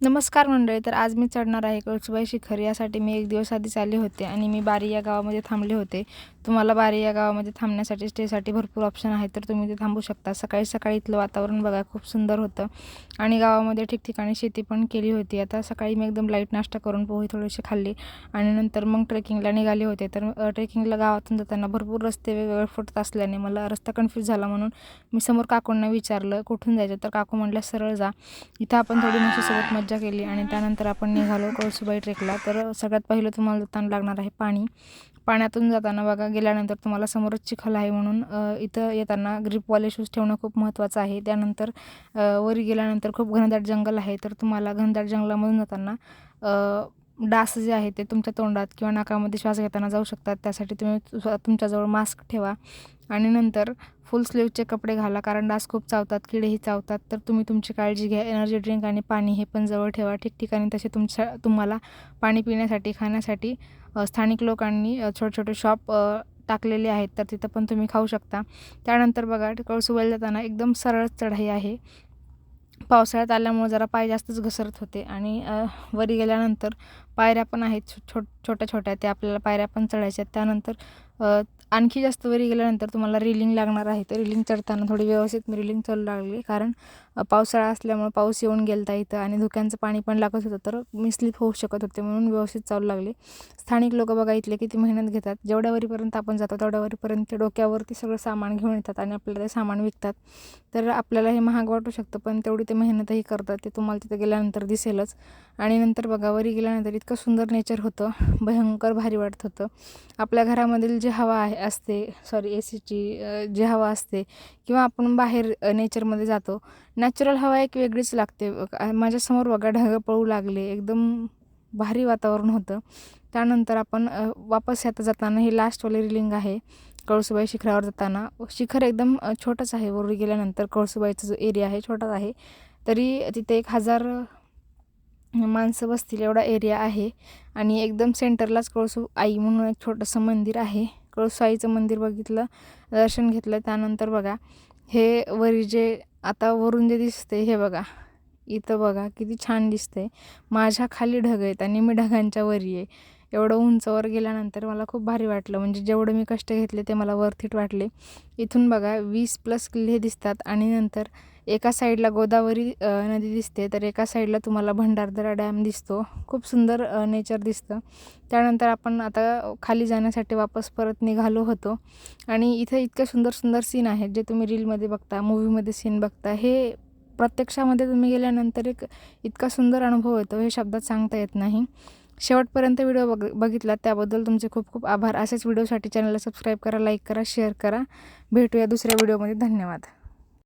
नमस्कार मंडळी तर आज मी चढणार आहे कळसुबाई शिखर. यासाठी मी एक दिवस आधीच आले होते आणि मी बारी या गावामध्ये थांबले होते. तुम्हाला बारी या गावामध्ये थांबण्यासाठी स्टेसाठी भरपूर ऑप्शन आहेत तर तुम्ही ते थांबू शकता. सकाळी सकाळी इथलं वातावरण बघा खूप सुंदर होतं. आणि गावामध्ये ठिकठिकाणी शेती पण केली होती. आता सकाळी मी एकदम लाइट नाश्ता करून पोहे थोडेसे खाल्ले. आणि नंतर मग ट्रेकिंगला निघाले होते. तर ट्रेकिंगला गावातून जाताना भरपूर रस्ते वेगवेगळे फुटत असल्याने मला रस्ता कन्फ्यूज झाला म्हणून मी समोर काकूंना विचारलं कुठून जायचं? तर काकू म्हटल्या सरळ जा. इथं आपण थोडी म्हशीसोबत मज्जा केली आणि त्यानंतर आपण निघालो कळसुबाई ट्रेकला तर सगळ्यात पहिलं तुम्हाला जाताना लागणार आहे पाणी. पाण्यातून जाताना बघा गेल्यानंतर तुम्हाला समोरच चिखल आहे म्हणून इथं येताना ग्रीपवाले शूज ठेवणं खूप महत्त्वाचं आहे. त्यानंतर वर गेल्यानंतर खूप घनदाट जंगल आहे. तर तुम्हाला घनदाट जंगलामधून जाताना डास जे आहे ते तुमच्या तोंडात किंवा नाकामध्ये श्वास घेताना जाऊ शकतात. त्यासाठी तुम्ही तुमच्याजवळ मास्क ठेवा. आणि नंतर फुल स्लीवचे कपडे घाला कारण डास खूप चावतात किडेही चावतात. तर तुम्ही तुमची काळजी घ्या. एनर्जी ड्रिंक आणि पाणी हे पण जवळ ठेवा. ठिकठिकाणी तसे तुमच्या तुम्हाला पाणी पिण्यासाठी खाण्यासाठी स्थानिक लोकांनी छोटे छोटे शॉप टाकलेले आहेत. तर तिथं पण तुम्ही खाऊ शकता. त्यानंतर बघा कळसुबाईला जाताना एकदम सरळ चढाई आहे. पावसाळ्यात आल्यामुळे जरा पाय जास्तच घसरत होते आणि वरी गेल्यानंतर पायऱ्या पण आहेत छो छोट्या छोट्या त्या आपल्याला पायऱ्या पण चढायच्या त्यानंतर आणखी जास्त वरी गेल्यानंतर तुम्हाला रिलिंग लागणार आहे. तर रिलिंग चढताना थोडी व्यवस्थित मी रिलिंग चालू लागली. कारण पावसाळा असल्यामुळे पाऊस येऊन गेलता इथं आणि धुक्यांचं पाणी पण लागत होतं. तर मी स्लिप होऊ शकत होते म्हणून व्यवस्थित चालू लागले. स्थानिक लोक बघा इथले किती मेहनत घेतात. जेवढ्या वरीपर्यंत आपण जातो तेवढ्या वरीपर्यंत ते डोक्यावरती सगळं सामान घेऊन येतात आणि आपल्याला ते सामान विकतात. तर आपल्याला हे महाग वाटू शकतं पण तेवढी ते मेहनतही करतात. ते तुम्हाला तिथे गेल्यानंतर दिसेलच. आणि नंतर बघा वरी गेल्यानंतर इतकं सुंदर नेचर होतं. भयंकर भारी वाटत होतं. आपल्या घरामधील जी हवा आहे असते सॉरी ए सीची जी हवा असते किंवा आपण बाहेर नेचरमध्ये जातो नॅचरल हवा एक वेगळीच लागते. माझ्यासमोर बघा ढगं पळू लागले एकदम भारी वातावरण होतं. त्यानंतर आपण वापस आता जाताना ही लास्टवाली रिलिंग आहे कळसुबाई शिखरावर जाताना. शिखर एकदम छोटंच आहे. वर गेल्यानंतर कळसुबाईचा जो एरिया आहे छोटाच आहे. तरी तिथे एक हजार माणसं बसतील एवढा एरिया आहे. आणि एकदम सेंटरलाच कळसू आई म्हणून एक छोटंसं मंदिर आहे. कळसाईचं मंदिर बघितलं दर्शन घेतलं त्यानंतर बघा हे वरी जे आता वरून जे दिसते हे बघा इथं बघा किती छान दिसते माझ्या खाली ढग आहेत आणि मी ढगांच्या वरी आहे. एवढं उंचवर गेल्यानंतर मला खूप भारी वाटलं. म्हणजे जेवढं मी कष्ट घेतले ते मला वर्थीट वाटले. इथून बघा वीस प्लस किल्ले दिसतात आणि नंतर एका साईडला गोदावरी नदी दिसते तर एका साईडला तुम्हाला भंडारदरा डॅम दिसतो. खूप सुंदर नेचर दिसतं. त्यानंतर आपण आता खाली जाण्यासाठी वापस परत निघालो होतो. आणि इथं इतकं सुंदर सुंदर सीन आहेत जे तुम्ही रीलमध्ये बघता मूवीमध्ये सीन बघता. हे प्रत्यक्षामध्ये तुम्ही गेल्यानंतर एक इतका सुंदर अनुभव येतो हे शब्दात सांगता येत नाही. शेवटपर्यंत व्हिडिओ बघ बघितला त्याबद्दल तुमचे खूप खूप आभार. असेच व्हिडिओसाठी चॅनलला सबस्क्राईब करा लाईक करा शेअर करा. भेटूया दुसऱ्या व्हिडिओमध्ये धन्यवाद.